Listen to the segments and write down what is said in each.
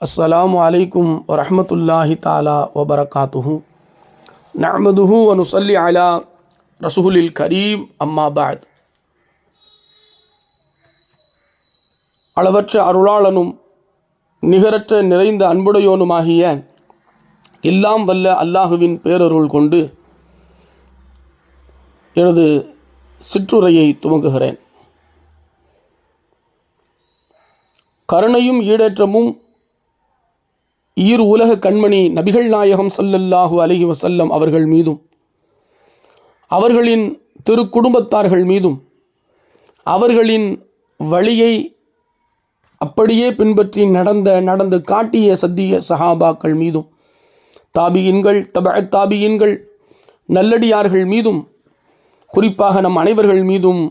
السلام عليكم ورحمة الله تعالى وبركاته نعمده ونصلي على رسول الكريم أما بعد அளவற்ற அருளாளனும் நிகரற்ற நிறைந்த அன்புடையோனுமாகிய எல்லாம் வல்ல அல்லாஹுவின் பேரருள் கொண்டு எனது சிற்றுரையை துவங்குகிறேன் கருணையும் ஈடேற்றமும் ஈர் உலக கண்மணி நபிகள் நாயகம் சல்லல்லாஹு அலஹி வசல்லம் அவர்கள் மீதும் அவர்களின் திருக்குடும்பத்தார்கள் மீதும் அவர்களின் வழியை அப்படியே பின்பற்றி நடந்த நடந்து காட்டிய சத்திய சஹாபாக்கள் மீதும் தாபியின்கள் தப தாபியின்கள் நல்லடியார்கள் மீதும் குறிப்பாக நம் அனைவர்கள் மீதும்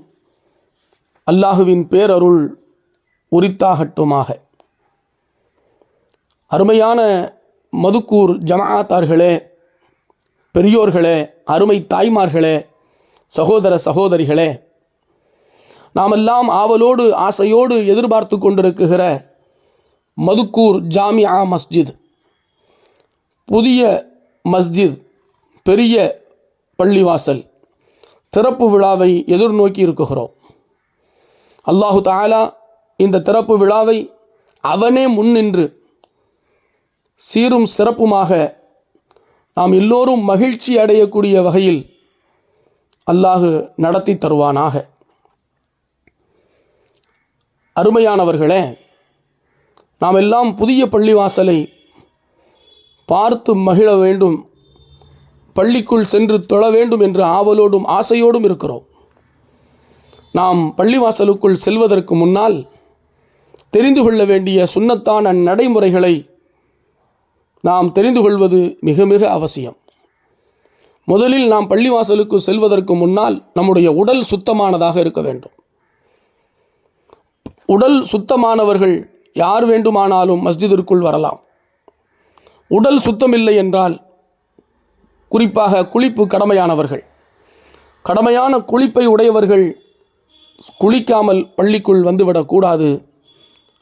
அல்லாஹுவின் பேரருள் உரித்தாகட்டுமாக. அருமையான மதுக்கூர் ஜமாத்தார்களே பெரியோர்களே அருமை தாய்மார்களே சகோதர சகோதரிகளே நாமெல்லாம் ஆவலோடு ஆசையோடு எதிர்பார்த்து கொண்டிருக்குகிற மதுக்கூர் ஜாமியா மஸ்ஜித். புதிய மஸ்ஜித் பெரிய பள்ளிவாசல் திறப்பு விழாவை எதிர்நோக்கி இருக்குகிறோம் அல்லாஹு தாலா இந்த திறப்பு விழாவை அவனே முன்னின்று சீரும் சிறப்புமாக நாம் எல்லோரும் மகிழ்ச்சி அடையக்கூடிய வகையில் அல்லாஹு நடத்தி தருவானாக. அருமையானவர்களே நாம் எல்லாம் புதிய பள்ளிவாசலை பார்த்து மகிழ வேண்டும் பள்ளிக்குள் சென்று தொழ வேண்டும் என்று ஆவலோடும் ஆசையோடும் இருக்கிறோம். நாம் பள்ளிவாசலுக்குள் செல்வதற்கு முன்னால் தெரிந்து கொள்ள வேண்டிய சுண்ணத்தான நடைமுறைகளை நாம் தெரிந்து கொள்வது மிக மிக அவசியம். முதலில் நாம் பள்ளிவாசலுக்கு செல்வதற்கு முன்னால் நம்முடைய உடல் சுத்தமானதாக இருக்க வேண்டும். உடல் சுத்தமானவர்கள் யார் வேண்டுமானாலும் மஸ்ஜிதிற்குள் வரலாம். உடல் சுத்தமில்லை என்றால் குறிப்பாக குளிப்பு கடமையானவர்கள். கடமையான குளிப்பை உடையவர்கள் குளிக்காமல் பள்ளிக்குள் வந்துவிடக்கூடாது.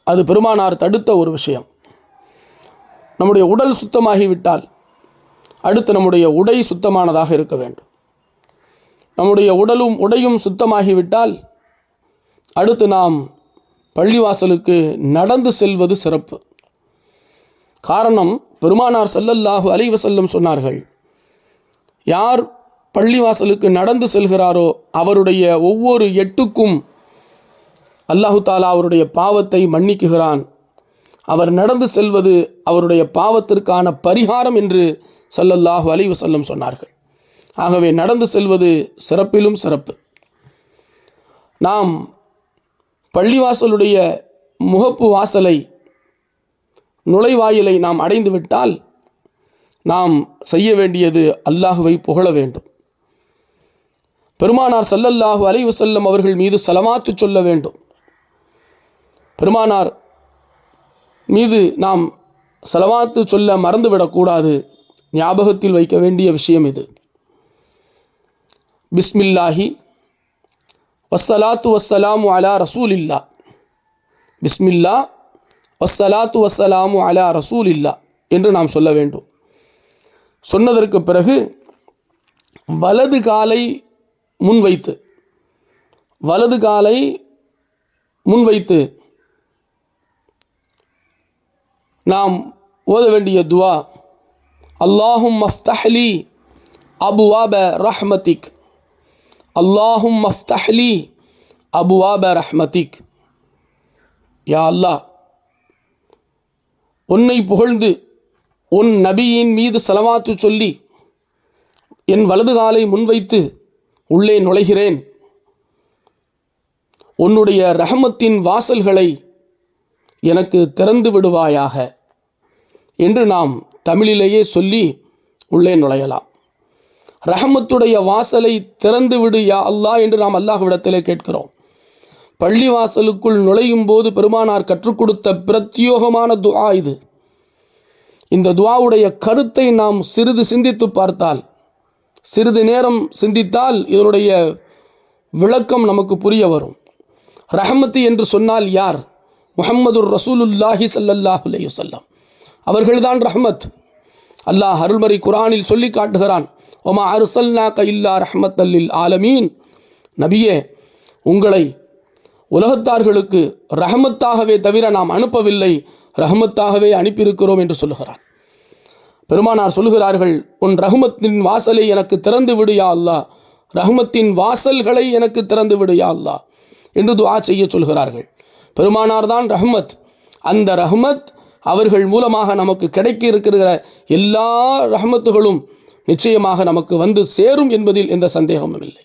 அது பெருமானார் தடுத்த ஒரு விஷயம். நம்முடைய உடல் சுத்தமாகிவிட்டால் அடுத்து நம்முடைய உடை சுத்தமானதாக இருக்க வேண்டும். நம்முடைய உடலும் உடையும் சுத்தமாகிவிட்டால் அடுத்து நாம் பள்ளிவாசலுக்கு நடந்து செல்வது சிறப்பு. காரணம் பெருமானார் சல்லல்லாஹு அலைவசல்லம் சொன்னார்கள் யார் பள்ளிவாசலுக்கு நடந்து செல்கிறாரோ அவருடைய ஒவ்வொரு எட்டுக்கும் அல்லாஹு தாலா அவருடைய பாவத்தை மன்னிக்குகிறான். அவர் நடந்து செல்வது அவருடைய பாவத்திற்கான பரிகாரம் என்று சல்லல்லாஹு அலைவு வஸல்லம் சொன்னார்கள். ஆகவே நடந்து செல்வது சிறப்பிலும் சிறப்பு. நாம் பள்ளிவாசலுடைய முகப்பு வாசலை நுழைவாயிலை நாம் அடைந்துவிட்டால் நாம் செய்ய வேண்டியது அல்லாஹுவை புகழ வேண்டும். பெருமானார் சல்லல்லாஹு அலைவு வஸல்லம் அவர்கள் மீது சலமாத்து சொல்ல வேண்டும். பெருமானார் மீது நாம் செலவாத்து சொல்ல மறந்துவிடக்கூடாது. ஞாபகத்தில் வைக்க வேண்டிய விஷயம் இது. பிஸ்மில்லாஹி வஸ்ஸலாத்து வஸ்ஸலாமு அலா ரசூலில்லா பிஸ்மில்லா வஸ்ஸலாத்து வஸ்ஸலாமு அலா ரசூலில்லா என்று நாம் சொல்ல வேண்டும். சொன்னதற்கு பிறகு வலது காலை முன்வைத்து வலது காலை முன்வைத்து நாம் ஓத வேண்டிய துவா அல்லாஹும் மஃப்தஹ்லி அபுவாப ரஹ்மதிக் அல்லாஹும் மஃப்தஹ்லி அபுவாப ரஹ்மதிக் யா அல்லாஹ் உன்னை புகழ்ந்து உன் நபியின் மீது செலவாத்து சொல்லி என் வலது காலை முன்வைத்து உள்ளே நுழைகிறேன். உன்னுடைய ரஹமத்தின் வாசல்களை எனக்கு திறந்து விடுவாயாக. என்று நாம் தமிழிலேயே சொல்லி உள்ளே நுழையலாம். ரஹமத்துடைய வாசலை திறந்து விடு யா அல்லாஹ் என்று நாம் அல்லாஹ்விடத்திலே கேட்கிறோம். பள்ளி வாசலுக்குள் நுழையும் போது பெருமானார் கற்றுக் கொடுத்த பிரத்யோகமான துவா இது. இந்த துவாவுடைய கருத்தை நாம் சிறிது சிந்தித்து பார்த்தால் சிறிது நேரம் சிந்தித்தால் இதனுடைய விளக்கம் நமக்கு புரிய வரும். ரஹமத்து என்று சொன்னால் யார்? முகமது ரசூலுல்லாஹி சல்லல்லாஹு அலையுசல்லாம் அவர்கள்தான் ரஹ்மத். அல்லாஹ் அருள்மறை குரானில் சொல்லி காட்டுகிறான். ஒமா அருசல்னா இல்லா ரஹ்மத் அல்லில் ஆலமீன். நபியே உங்களை உலகத்தார்களுக்கு ரஹமத்தாகவே தவிர நாம் அனுப்பவில்லை. ரஹமத்தாகவே அனுப்பியிருக்கிறோம் என்று சொல்லுகிறான். பெருமானார் சொல்லுகிறார்கள் உன் ரஹ்மத்தின் வாசலை எனக்கு திறந்து விடுயா அல்லா அல்லாஹ். ரஹ்மத்தின் வாசல்களை எனக்கு திறந்து விடுயா அல்லா என்று துவா செய்ய சொல்கிறார்கள். பெருமானார் தான் ரஹ்மத். அந்த ரஹ்மத் அவர்கள் மூலமாக நமக்கு கிடைக்க இருக்கிற எல்லா ரஹமத்துகளும் நிச்சயமாக நமக்கு வந்து சேரும் என்பதில் எந்த சந்தேகமும் இல்லை.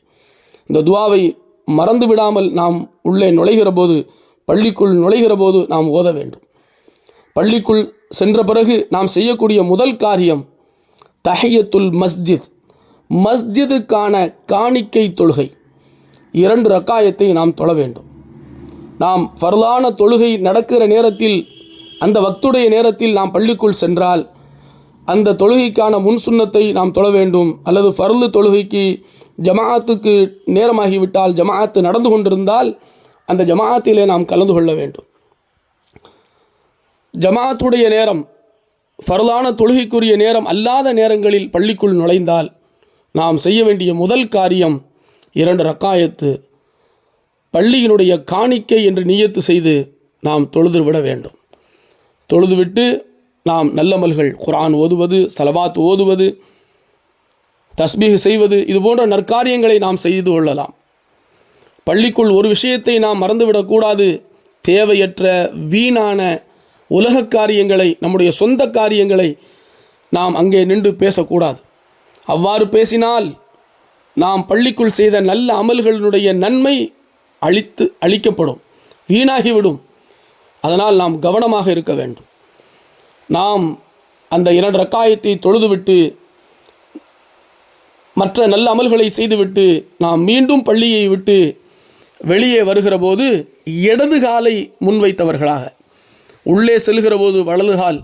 இந்த துவாவை மறந்து விடாமல் நாம் உள்ளே நுழைகிற போது பள்ளிக்குள் நுழைகிற போது நாம் ஓத வேண்டும். பள்ளிக்குள் சென்ற பிறகு நாம் செய்யக்கூடிய முதல் காரியம் தஹையத்துல் மஸ்ஜித். மஸ்ஜிதுக்கான காணிக்கை தொழுகை. இரண்டு ரக்காயத்தை நாம் தொழ வேண்டும். நாம் ஃபர்லான தொழுகை நடக்கிற நேரத்தில் அந்த வக்துடைய நேரத்தில் நாம் பள்ளிக்குள் சென்றால் அந்த தொழுகைக்கான முன் சுன்னத்தை நாம் தொழ வேண்டும் அல்லது ஃபர்லு தொழுகைக்கு ஜமாஅத்துக்கு நேரமாகிவிட்டால் ஜமாஅத்து நடந்து கொண்டிருந்தால் அந்த ஜமாஅத்திலே நாம் கலந்து கொள்ள வேண்டும். ஜமாஅத்துடைய நேரம் ஃபர்லான தொழுகைக்குரிய நேரம் அல்லாத நேரங்களில் பள்ளிக்குள் நுழைந்தால் நாம் செய்ய வேண்டிய முதல் காரியம் இரண்டு ரக்காயத்து பள்ளியினுடைய காணிக்கை என்று நியத்து செய்து நாம் தொழுது விட வேண்டும். தொழுதுவிட்டு நாம் நல்லமல்கள் குரான் ஓதுவது சலவாத் ஓதுவது தஸ்பீக செய்வது இது போன்ற நற்காரியங்களை நாம் செய்து கொள்ளலாம். பள்ளிக்குள் ஒரு விஷயத்தை நாம் மறந்துவிடக்கூடாது. தேவையற்ற வீணான உலக காரியங்களை நம்முடைய சொந்த காரியங்களை நாம் அங்கே நின்று பேசக்கூடாது. அவ்வாறு பேசினால் நாம் பள்ளிக்குள் செய்த நல்ல அமல்களினுடைய நன்மை அழித்து அழிக்கப்படும் வீணாகிவிடும். அதனால் நாம் கவனமாக இருக்க வேண்டும். நாம் அந்த இரண்டு ரக்காயத்தை தொழுதுவிட்டு மற்ற நல்ல அமல்களை செய்துவிட்டு நாம் மீண்டும் பள்ளியை விட்டு வெளியே வருகிற போது இடது காலை முன்வைத்தவர்களாக உள்ளே செல்கிற போது வலது கால்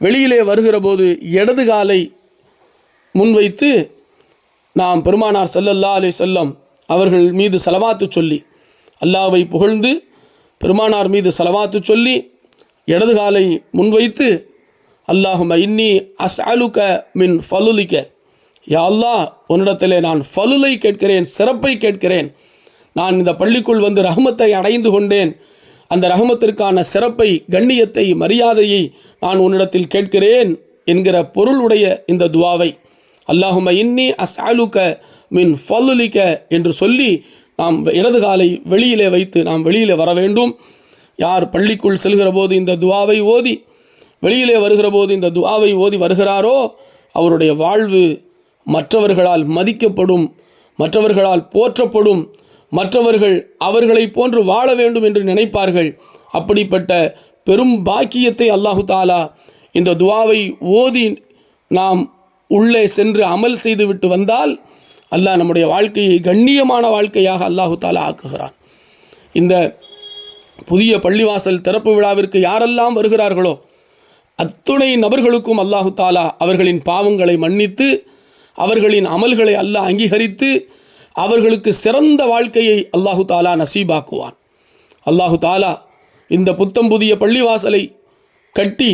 வெளியிலே வருகிற போது இடது காலை முன்வைத்து நாம் பெருமானார் செல்லல்லா அலே செல்லம் அவர்கள் மீது செலவாத்து சொல்லி அல்லாவை புகழ்ந்து பெருமானார் மீது செலவாத்து சொல்லி இடது காலை முன்வைத்து அல்லாஹும இன்னி அஸ்அலுக மின் ஃபலுலிக்க யா அல்லாஹ் உன்னிடத்திலே நான் ஃபலுலை கேட்கிறேன் சிறப்பை கேட்கிறேன். நான் இந்த பள்ளிக்குள் வந்து ரஹமத்தை அடைந்து கொண்டேன். அந்த ரஹமத்திற்கான சிறப்பை கண்ணியத்தை மரியாதையை நான் உன்னிடத்தில் கேட்கிறேன் என்கிற பொருளுடைய இந்த துவாவை அல்லாஹும இன்னி அஸ்அலுக மின் ஃபலுலிக்க என்று சொல்லி நாம் இடது காலை வெளியிலே வைத்து நாம் வெளியிலே வர வேண்டும். யார் பள்ளிக்குள் செல்கிற போது இந்த துவாவை ஓதி வெளியிலே வருகிற போது இந்த துவாவை ஓதி வருகிறாரோ அவருடைய வாழ்வு மற்றவர்களால் மதிக்கப்படும் மற்றவர்களால் போற்றப்படும் மற்றவர்கள் அவர்களை போன்று வாழ வேண்டும் என்று நினைப்பார்கள். அப்படிப்பட்ட பெரும் பாக்கியத்தை அல்லாஹு தாலா இந்த துவாவை ஓதி நாம் உள்ளே சென்று அமல் செய்துவிட்டு வந்தால் அல்லாஹ் நம்முடைய வாழ்க்கையை கண்ணியமான வாழ்க்கையாக அல்லாஹு தாலா ஆக்குகிறான். இந்த புதிய பள்ளிவாசல் திறப்பு விழாவிற்கு யாரெல்லாம் வருகிறார்களோ அத்துணை நபர்களுக்கும் அல்லாஹு தாலா அவர்களின் பாவங்களை மன்னித்து அவர்களின் அமல்களை அல்லாஹ் அங்கீகரித்து அவர்களுக்கு சிறந்த வாழ்க்கையை அல்லாஹு தாலா நசீபாக்குவான். அல்லாஹு தாலா இந்த புத்தம் புதிய பள்ளிவாசலை கட்டி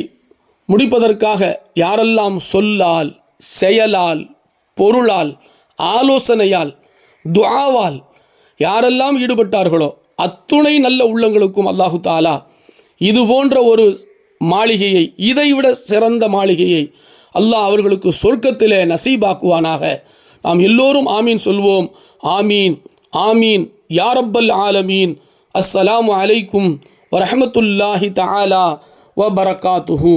முடிப்பதற்காக யாரெல்லாம் சொல்லால் செயலால் பொருளால் ஆலோசனையால் துஆவால் யாரெல்லாம் ஈடுபட்டார்களோ அத்துணை நல்ல உள்ளங்களுக்கும் அல்லாஹு தாலா இது போன்ற ஒரு மாளிகையை இதைவிட சிறந்த மாளிகையை அல்லாஹ் அவர்களுக்கு சொர்க்கத்திலே நசீபாக்குவானாக. நாம் எல்லோரும் ஆமீன் சொல்வோம். ஆமீன் ஆமீன். யாரப்பல் ஆலமீன். அஸ்ஸலாமு அலைக்கும் வரஹமத்துல்லாஹி தஆலா வ பரகாத்துஹு